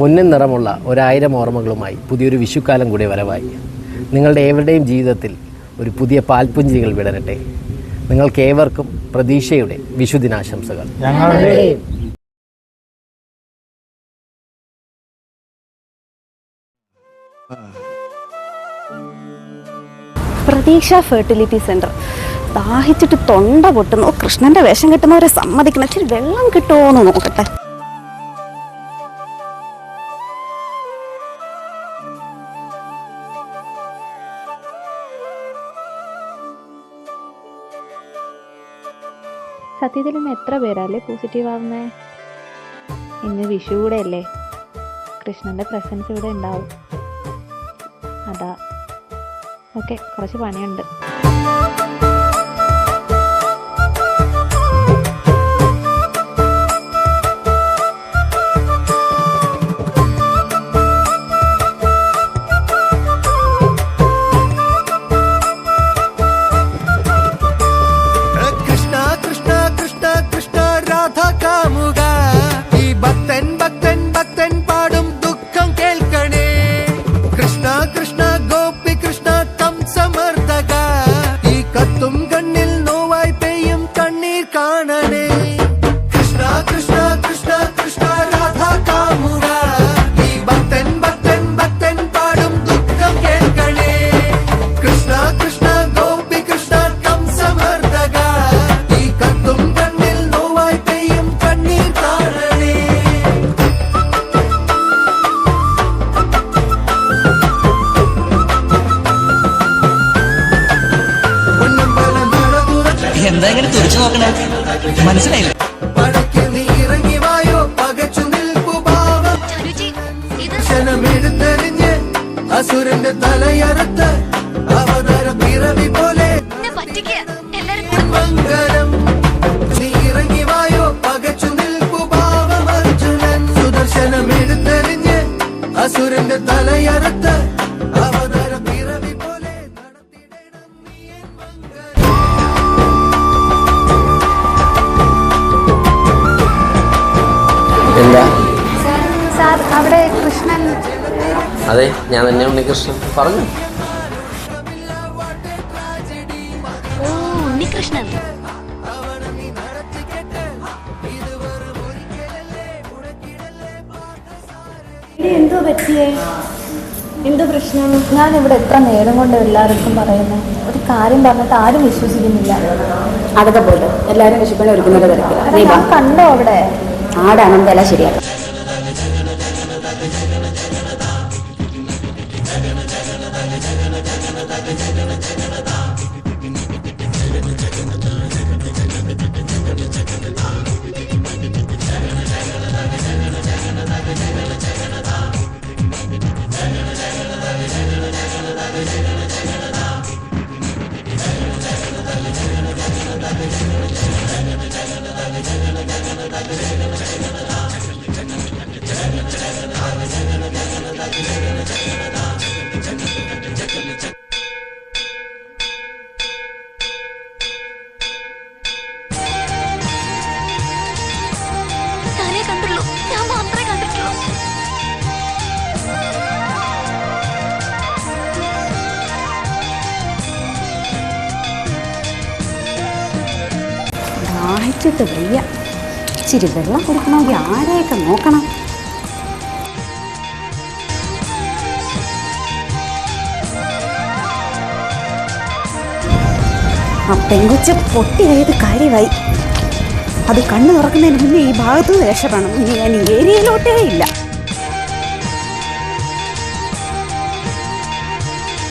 പൊന്നിൻ നിറമുള്ള ഒരായിരം ഓർമ്മകളുമായി പുതിയൊരു വിഷുക്കാലം കൂടി വരവായി. നിങ്ങളുടെ ഏവരുടെയും ജീവിതത്തിൽ ഒരു പുതിയ പാൽപുഞ്ചികൾ വിടരട്ടെ. നിങ്ങൾക്ക് ഏവർക്കും പ്രതീക്ഷയുടെ വിഷുദിനാശംസകൾ. പ്രതീക്ഷ ഫെർട്ടിലിറ്റി സെന്റർ. ദാഹിച്ചിട്ട് തൊണ്ട പൊട്ടുന്നു കൃഷ്ണന്റെ വേഷം കിട്ടുന്നവരെ സമ്മതിക്കണം. വെള്ളം കിട്ടുമോ എന്ന് നോക്കട്ടെ. സത്യത്തിൽ ഇന്ന് എത്ര പേരല്ലേ പോസിറ്റീവ് ആവുന്നേ? ഇന്ന് വിഷു കൂടെ അല്ലേ കൃഷ്ണന്റെ പ്രസൻസ് ഇവിടെ ഉണ്ടാവും. അതാ. ഓക്കെ കുറച്ച് പണിയുണ്ട്. cara. എന്താ ഇങ്ങനെ തുറച്ചു നോക്കണേ? മനസ്സിലായില്ല? അസുരന്റെ തലയറുത്ത് അവതാര പിറവി പോലെ. നീ ഇറങ്ങി വായോ? പകച്ചു അർജുനൻ സുദർശനമെടുത്തെറിഞ്ഞ് അസുരന്റെ തലയറുത്ത് എന്താ? അവിടെ കൃഷ്ണൻ അതെ ഞാൻ തന്നെ ഉണ്ണികൃഷ്ണൻ. പറഞ്ഞു. ഓ ഉണ്ണികൃഷ്ണൻ. എന്തോ പറ്റിയേ? എന്തോ പ്രശ്നം? ഞാൻ ഇവിടെ എത്ര നേരം കൊണ്ട് എല്ലാവർക്കും പറയുന്നത് ഒരു കാര്യം പറഞ്ഞിട്ട് ആരും വിശ്വസിക്കുന്നില്ല. അതൊക്കെ പോട്ടെ. എല്ലാവരും വിശ്വസിക്കാൻ ഒരുക്കുന്നത് കണ്ടോ അവിടെ? ആടാണ് വില ശരിയാക്കാം ഞാനേ ദാഹിച്ചിട്ട് വയ്യ. ഇച്ചിരി വെള്ളം കൊടുക്കണമെങ്കിൽ ആരെയൊക്കെ നോക്കണം? ആ പെങ്കുച്ച പൊട്ടി ആയത് കാര്യമായി. അത് കണ്ണു തുറക്കുന്നതിന് മുന്നേ ഈ ഭാഗത്തു രക്ഷപ്പെടണം. ഇനി ഞാൻ ഏരിയയിലോട്ടേ ഇല്ല.